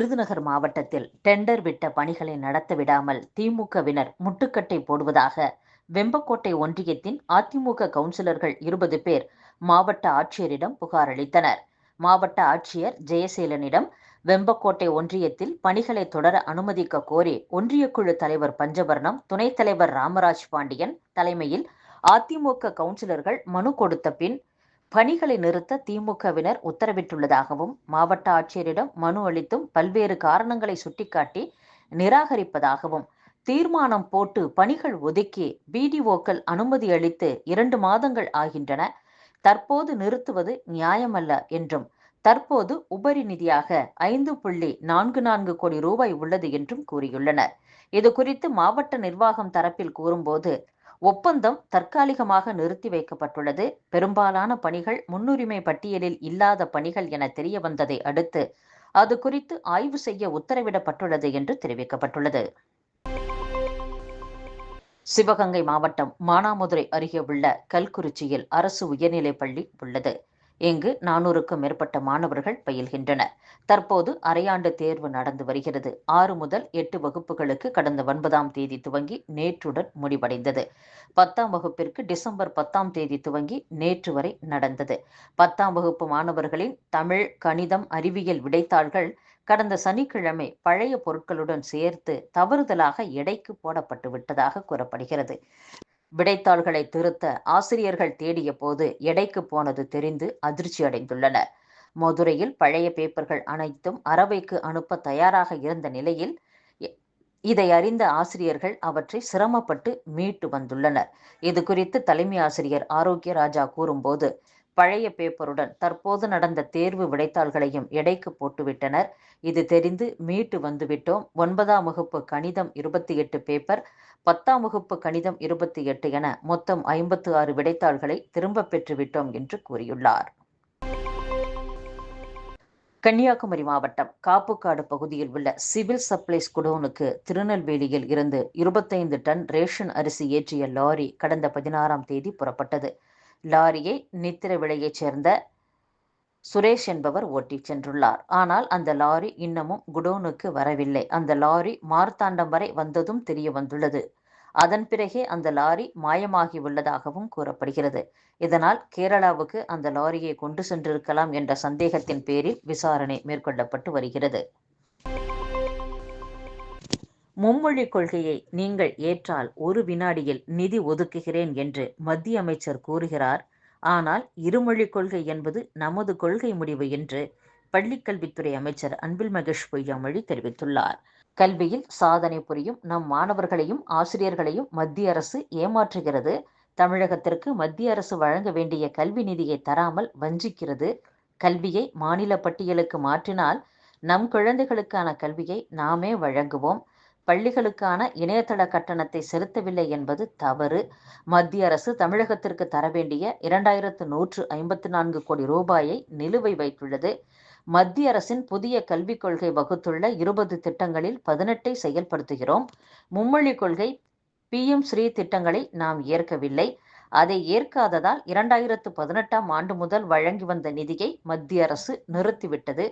விருதுநகர் மாவட்டத்தில் டெண்டர் விட்ட பணிகளை நடத்த விடாமல் திமுகவினர் முட்டுக்கட்டை போடுவதாக வெம்பக்கோட்டை ஒன்றியத்தின் அதிமுக கவுன்சிலர்கள் இருபது பேர் மாவட்ட ஆட்சியரிடம் புகார் அளித்தனர். மாவட்ட ஆட்சியர் ஜெயசீலனிடம் வெம்பக்கோட்டை ஒன்றியத்தில் பணிகளை தொடர அனுமதிக்க கோரி ஒன்றியக்குழு தலைவர் பஞ்சவர்ணம் துணைத் தலைவர் ராமராஜ் பாண்டியன் தலைமையில் அதிமுக கவுன்சிலர்கள் மனு கொடுத்த பின் பணிகளை நிறுத்த திமுகவினர் உத்தரவிட்டுள்ளதாகவும் மாவட்ட ஆட்சியரிடம் மனு அளித்தும் பல்வேறு காரணங்களை சுட்டிக்காட்டி நிராகரிப்பதாகவும் தீர்மானம் போட்டு பணிகள் ஒதுக்கி பிடிஓக்கள் அனுமதி அளித்து இரண்டு மாதங்கள் ஆகின்றன. தற்போது நிறுத்துவது நியாயமல்ல என்றும் தற்போது உபரி நிதியாக ஐந்து புள்ளி நான்கு நான்கு கோடி ரூபாய் உள்ளது என்றும் கூறியுள்ளனர். இது குறித்து மாவட்ட நிர்வாகம் தரப்பில் கூறும்போது ஒப்பந்தம் தற்காலிகமாக நிறுத்தி வைக்கப்பட்டுள்ளது. பெரும்பாலான பணிகள் முன்னுரிமை பட்டியலில் இல்லாத பணிகள் என தெரிய வந்ததை அடுத்து அது குறித்து ஆய்வு செய்ய உத்தரவிடப்பட்டுள்ளது என்று தெரிவிக்கப்பட்டுள்ளது. சிவகங்கை மாவட்டம் மானாமதுரை அருகே உள்ள கல்குறிச்சியில் அரசு உயர்நிலைப் பள்ளி உள்ளது. இங்கு நானூறுக்கும் மேற்பட்ட மாணவர்கள் பயில்கின்றனர். தற்போது அரையாண்டு தேர்வு நடந்து வருகிறது. ஆறு முதல் எட்டு வகுப்புகளுக்கு கடந்த ஒன்பதாம் தேதி துவங்கி நேற்றுடன் முடிவடைந்தது. பத்தாம் வகுப்பிற்கு டிசம்பர் பத்தாம் தேதி துவங்கி நேற்று வரை நடந்தது. பத்தாம் வகுப்பு மாணவர்களின் தமிழ் கணிதம் அறிவியல் விடைத்தாள்கள் கடந்த சனிக்கிழமை பழைய பொருட்களுடன் சேர்த்து தவறுதலாக எடைக்கு போடப்பட்டு விட்டதாக கூறப்படுகிறது. விடைத்தாள்களை திருத்த ஆசிரியர்கள் தேடிய போது எடைக்கு போனது தெரிந்து அதிர்ச்சி அடைந்துள்ளனர். மதுரையில் பழைய பேப்பர்கள் அனைத்தும் அறவைக்கு அனுப்ப தயாராக இருந்த நிலையில் இதை அறிந்த ஆசிரியர்கள் அவற்றை சிரமப்பட்டு மீட்டு வந்துள்ளனர். இது குறித்து தலைமை ஆசிரியர் ஆரோக்கிய ராஜா கூறும்போது பழைய பேப்பருடன் தற்போது நடந்த தேர்வு விடைத்தாள்களையும் எடைக்கு போட்டுவிட்டனர். இது தெரிந்து மீட்டு வந்துவிட்டோம். ஒன்பதாம் வகுப்பு கணிதம் இருபத்தி எட்டு பேப்பர் பத்தாம் வகுப்பு கணிதம் இருபத்தி எட்டு என மொத்தம் ஐம்பத்து ஆறு விடைத்தாள்களை திரும்ப பெற்றுவிட்டோம் என்று கூறியுள்ளார். கன்னியாகுமரி மாவட்டம் காப்புக்காடு பகுதியில் உள்ள சிவில் சப்ளைஸ் குடோனுக்கு திருநெல்வேலியில் இருந்து இருபத்தைந்து டன் ரேஷன் அரிசி ஏற்றிய லாரி கடந்த பதினாறாம் தேதி புறப்பட்டது. லாரியை நித்திரவிளையைச் சேர்ந்த சுரேஷ் என்பவர் ஓட்டிச் சென்றுள்ளார். ஆனால் அந்த லாரி இன்னமும் குடோனுக்கு வரவில்லை. அந்த லாரி மார்த்தாண்டம் வரை வந்ததும் தெரிய வந்துள்ளது. அதன் பிறகே அந்த லாரி மாயமாகி உள்ளதாகவும் கூறப்படுகிறது. இதனால் கேரளாவுக்கு அந்த லாரியை கொண்டு சென்றிருக்கலாம் என்ற சந்தேகத்தின் பேரில் விசாரணை மேற்கொள்ளப்பட்டு வருகிறது. மும்மொழி கொள்கையை நீங்கள் ஏற்றால் ஒரு வினாடியில் நிதி ஒதுக்குகிறேன் என்று மத்திய அமைச்சர் கூறுகிறார். ஆனால் இருமொழி கொள்கை என்பது நமது கொள்கை முடிவு என்று பள்ளிக்கல்வித்துறை அமைச்சர் அன்பில் மகேஷ் பொய்யாமொழி தெரிவித்துள்ளார். கல்வியில் சாதனை புரியும் நம் மாணவர்களையும் ஆசிரியர்களையும் மத்திய அரசு ஏமாற்றுகிறது. தமிழகத்திற்கு மத்திய அரசு வழங்க வேண்டிய கல்வி நிதியை தராமல் வஞ்சிக்கிறது. கல்வியை மாநில பட்டியலுக்கு மாற்றினால் நம் குழந்தைகளுக்கான கல்வியை நாமே வழங்குவோம். பள்ளிகளுக்கான இணையதள கட்டணத்தை செலுத்தவில்லை என்பது தவறு. மத்திய அரசு தமிழகத்திற்கு தர வேண்டிய இரண்டாயிரத்து நூற்று ஐம்பத்து நான்கு கோடி ரூபாயை நிலுவை வைத்துள்ளது. மத்திய அரசின் புதிய கல்விக் கொள்கை வகுத்துள்ள இருபது திட்டங்களில் பதினெட்டை செயல்படுத்துகிறோம். மும்மொழி கொள்கை பிஎம் ஸ்ரீ திட்டங்களை நாம் ஏற்கவில்லை. அதை ஏற்காததால் இரண்டாயிரத்து பதினெட்டாம் ஆண்டு முதல் வழங்கி வந்த நிதியை மத்திய அரசு நிறுத்திவிட்டது.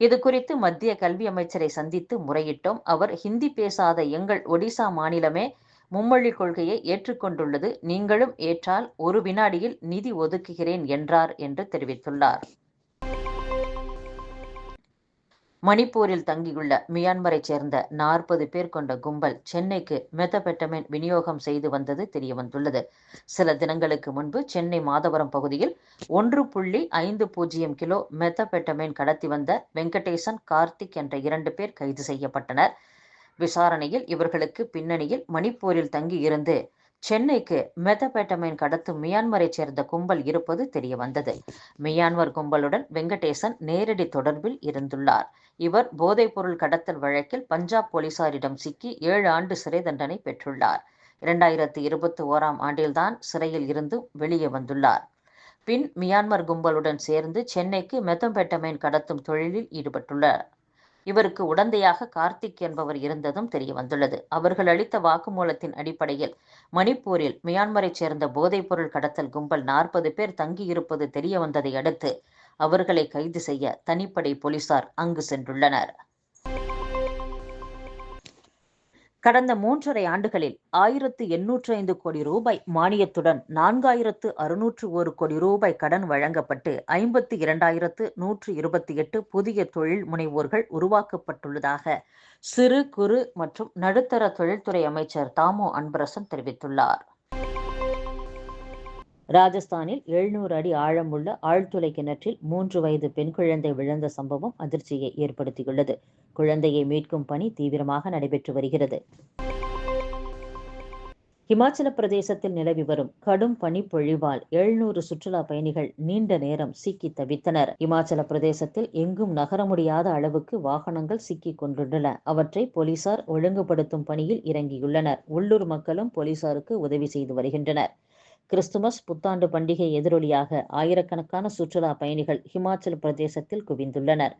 இது குறித்து மத்திய கல்வி அமைச்சரை சந்தித்து முறையிட்டோம். அவர் ஹிந்தி பேசாத எங்கள் ஒடிசா மாநிலமே மும்மொழி கொள்கையை ஏற்றுக்கொண்டுள்ளது. நீங்களும் ஏற்றால் ஒரு வினாடியில் நிதி ஒதுக்குகிறேன் என்றார் என்று தெரிவித்துள்ளார். மணிப்பூரில் தங்கியுள்ள மியான்மரைச் சேர்ந்த நாற்பது பேர் கொண்ட கும்பல் சென்னைக்கு மெத்தபெட்டமின் விநியோகம் செய்து வந்தது தெரியவந்துள்ளது. சில தினங்களுக்கு முன்பு சென்னை மாதவரம் பகுதியில் ஒன்று புள்ளி ஐந்து பூஜ்ஜியம் கிலோ மெத்தபெட்டமின் கடத்தி வந்த வெங்கடேசன் கார்த்திக் என்ற இரண்டு பேர் கைது செய்யப்பட்டனர். விசாரணையில் இவர்களுக்கு பின்னணியில் மணிப்பூரில் தங்கியிருந்து சென்னைக்கு மெதபேட்டமைன் கடத்தும் மியான்மரைச் சேர்ந்த கும்பல் இருப்பது தெரிய வந்தது மியான்மர் கும்பலுடன் வெங்கடேசன் நேரடி தொடர்பில் இருந்துள்ளார். இவர் போதைப்பொருள் கடத்தல் வழக்கில் பஞ்சாப் போலீசாரிடம் சிக்கி ஏழு ஆண்டு சிறை தண்டனை பெற்றுள்ளார். இரண்டாயிரத்தி இருபத்தி ஓராம் ஆண்டில்தான் சிறையில் இருந்து வெளியே வந்துள்ளார். பின் மியான்மர் கும்பலுடன் சேர்ந்து சென்னைக்கு மெத்தம்பெட்டமைன் கடத்தும் தொழிலில் ஈடுபட்டுள்ளார். இவருக்கு உடந்தையாக கார்த்திக் என்பவர் இருந்ததும் தெரிய வந்துள்ளது அவர்கள் அளித்த வாக்குமூலத்தின் அடிப்படையில் மணிப்பூரில் மியான்மரைச் சேர்ந்த போதைப்பொருள் கடத்தல் கும்பல் நாற்பது பேர் தங்கியிருப்பது தெரிய வந்ததை அடுத்து அவர்களை கைது செய்ய தனிப்படை போலீசார் அங்கு சென்றுள்ளனர். கடந்த மூன்றரை ஆண்டுகளில் ஆயிரத்து எண்ணூற்று ஐந்து கோடி ரூபாய் மானியத்துடன் நான்காயிரத்து அறுநூற்று ஒரு கோடி ரூபாய் கடன் வழங்கப்பட்டு ஐம்பத்து இரண்டாயிரத்து நூற்று இருபத்தி எட்டு புதிய தொழில் முனைவோர்கள் உருவாக்கப்பட்டுள்ளதாக சிறு குறு மற்றும் நடுத்தர தொழில்துறை அமைச்சர் தாமோ அன்பரசன் தெரிவித்துள்ளார். ராஜஸ்தானில் எழுநூறு அடி ஆழமுள்ள ஆழ்துளை கிணற்றில் மூன்று வயது பெண் குழந்தை விழுந்த சம்பவம் அதிர்ச்சியை ஏற்படுத்தியுள்ளது. குழந்தையை மீட்கும் பணி தீவிரமாக நடைபெற்று வருகிறது. இமாச்சல பிரதேசத்தில் நிலவி வரும் கடும் பனிப்பொழிவால் எழுநூறு சுற்றுலா பயணிகள் நீண்ட நேரம் சிக்கி தவித்தனர். இமாச்சல பிரதேசத்தில் எங்கும் நகர முடியாத அளவுக்கு வாகனங்கள் சிக்கிக் கொண்டுள்ளன. அவற்றை போலீசார் ஒழுங்குபடுத்தும் பணியில் இறங்கியுள்ளனர். உள்ளூர் மக்களும் போலீசாருக்கு உதவி செய்து வருகின்றனர். கிறிஸ்துமஸ் புத்தாண்டு பண்டிகை எதிரொலியாக ஆயிரக்கணக்கான சுற்றுலா பயணிகள் ஹிமாச்சல பிரதேசத்தில் குவிந்துள்ளனர்.